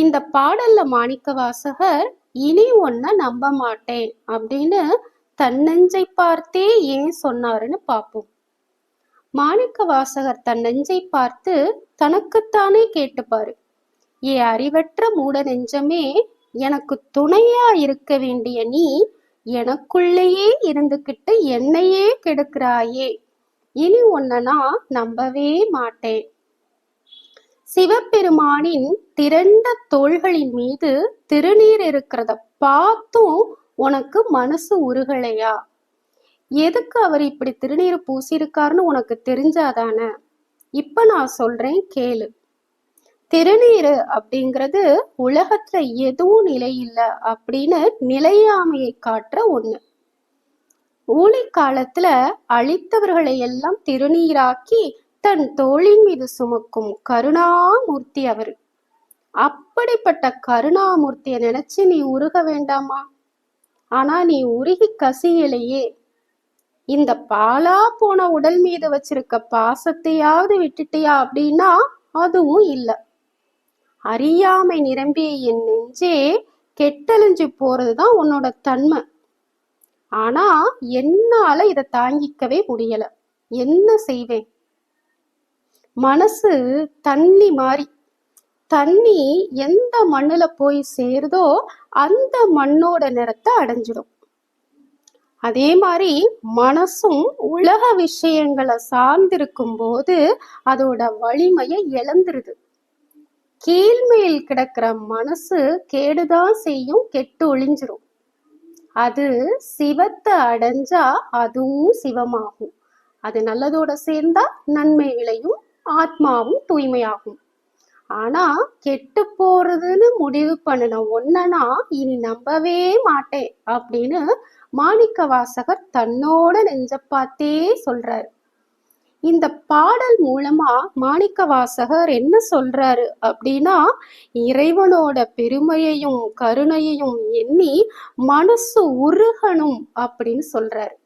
இந்த பாடல்ல மாணிக்க வாசகர் இனி ஒன்ன நம்ப மாட்டேன் அப்படின்னு தன்னெஞ்சை பார்த்தே ஏன் சொன்னாருன்னு பார்ப்போம் மாணிக்க வாசகர் தன் நெஞ்சை பார்த்து தனக்குத்தானே கேட்டுப்பாரு. ஏ அறிவற்ற மூட நெஞ்சமே எனக்கு துணையா இருக்க வேண்டிய நீ எனக்குள்ளேயே இருந்துகிட்டு என்னையே கெடுக்கிறாயே. இனி உன்னை நான் நம்பவே மாட்டேன் சிவபெருமானின் திரண்ட தோள்களின் மீது திருநீர் இருக்கிறத பார்த்தும் உனக்கு மனசு உருகலையா? எதுக்கு அவர் இப்படி திருநீர் பூசியிருக்காருன்னு உனக்கு தெரிஞ்சாதானே? இப்ப நான் சொல்றேன் கேளு. திருநீர் அப்படிங்கிறது உலகத்துல எதுவும் நிலை இல்லை அப்படின்னு நிலையாமையை காட்டுற ஒண்ணு. ஊழி காலத்துல அழித்தவர்களை எல்லாம் திருநீராக்கி தன் தோளின் மீது சுமக்கும் கருணாமூர்த்தி அவர். அப்படிப்பட்ட கருணாமூர்த்தியை நினைச்சு நீ உருக வேண்டாமா? ஆனா நீ உருகி கசியலையே. இந்த பாலா போன உடல் மீது வச்சிருக்க பாசத்தையாவது விட்டுட்டியா அப்படின்னா அதுவும் இல்ல. அறியாமை நிரம்பிய என் நெஞ்சே கெட்டழிஞ்சு போறதுதான் உன்னோட தன்மை. ஆனா என்னால இதை தாங்கிக்கவே முடியல. என்ன செய்வேன்? மனசு தண்ணி மாதிரி தண்ணி எந்த மண்ணுல போய் சேருதோ அந்த மண்ணோட நிறத்தை அடைஞ்சிடும். அதே மாதிரி மனசும் உலக விஷயங்களை சார்ந்திருக்கும் போது அதோட வலிமையை இழந்துருது. கீழ்மேல் கிடக்கிற மனசு கேடுதான் செய்யும் கெட்டு ஒளிஞ்சிரும். அது சிவத்தை அடைஞ்சா அதுவும் சிவமாகும். அது நல்லதோட சேர்ந்தா நன்மை விளையும் ஆத்மாவும் தூய்மையாகும். ஆனா கெட்டு போறதுன்னு முடிவு பண்ணின ஒன்னா இனி நம்பவே மாட்டேன் அப்படின்னு மாணிக்க வாசகர் தன்னோட நெஞ்ச பார்த்தே சொல்றாரு. இந்த பாடல் மூலமா மாணிக்க வாசகர் என்ன சொல்றாரு அப்படின்னா இறைவனோட பெருமையையும் கருணையையும் எண்ணி மனசு உருகணும் அப்படின்னு சொல்றாரு.